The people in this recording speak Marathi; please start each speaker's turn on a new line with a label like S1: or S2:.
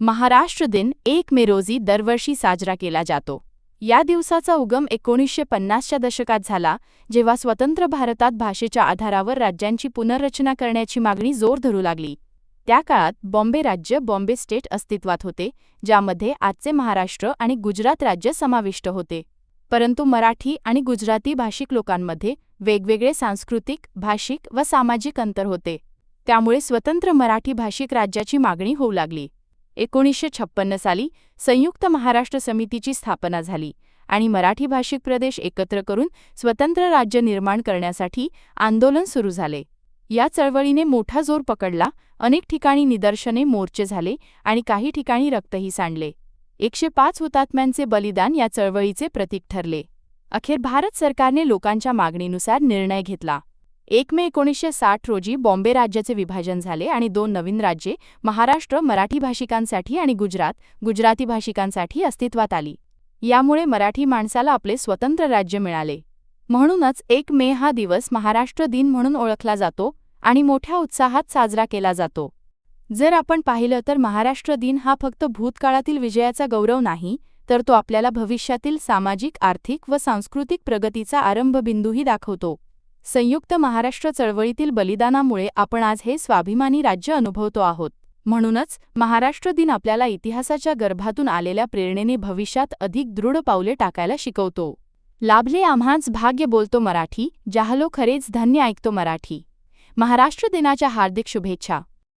S1: महाराष्ट्र दिन एक मे रोजी दरवर्षी साजरा केला जातो. या दिवसाचा उगम एकोणीसशे पन्नासच्या दशकात झाला जेव्हा स्वतंत्र भारतात भाषेच्या आधारावर राज्यांची पुनर्रचना करण्याची मागणी जोर धरू लागली. त्या काळात बॉम्बे राज्य बॉम्बे स्टेट अस्तित्वात होते ज्यामध्ये आजचे महाराष्ट्र आणि गुजरात राज्य समाविष्ट होते. परंतु मराठी आणि गुजराती भाषिक लोकांमध्ये वेगवेगळे सांस्कृतिक भाषिक व सामाजिक अंतर होते. त्यामुळे स्वतंत्र मराठी भाषिक राज्याची मागणी होऊ लागली. एकोणीसशे छप्पन्न साली संयुक्त महाराष्ट्र समितीची स्थापना झाली आणि मराठी भाषिक प्रदेश एकत्र करून स्वतंत्र राज्य निर्माण करण्यासाठी आंदोलन सुरू झाले. या चळवळीने मोठा जोर पकडला अनेक ठिकाणी निदर्शने मोर्चे झाले आणि काही ठिकाणी रक्तही सांडले. एकशे पाच हुतात्म्यांचे बलिदान या चळवळीचे प्रतीक ठरले. अखेर भारत सरकारने लोकांच्या मागणीनुसार निर्णय घेतला. एक मे एकोणीसशे साठ रोजी बॉम्बे राज्याचे विभाजन झाले आणि दोन नवीन राज्ये महाराष्ट्र मराठी भाषिकांसाठी आणि गुजरात गुजराती भाषिकांसाठी अस्तित्वात आली. यामुळे मराठी माणसाला आपले स्वतंत्र राज्य मिळाले. म्हणूनच एक मे हा दिवस महाराष्ट्र दिन म्हणून ओळखला जातो आणि मोठ्या उत्साहात साजरा केला जातो. जर आपण पाहिलं तर महाराष्ट्र दिन हा फक्त भूतकाळातील विजयाचा गौरव नाही तर तो आपल्याला भविष्यातील सामाजिक आर्थिक व सांस्कृतिक प्रगतीचा आरंभबिंदूही दाखवतो. संयुक्त महाराष्ट्र चळवळीतील बलिदानामुळे आपण आज हे स्वाभिमानी राज्य अनुभवतो आहोत. म्हणूनच महाराष्ट्र दिन आपल्याला इतिहासाच्या गर्भातून आलेल्या प्रेरणेने भविष्यात अधिक दृढ पावले टाकायला शिकवतो. लाभले आम्हाच भाग्य बोलतो मराठी जाहलो खरेच धन्य ऐकतो मराठी. महाराष्ट्र दिनाच्या हार्दिक शुभेच्छा.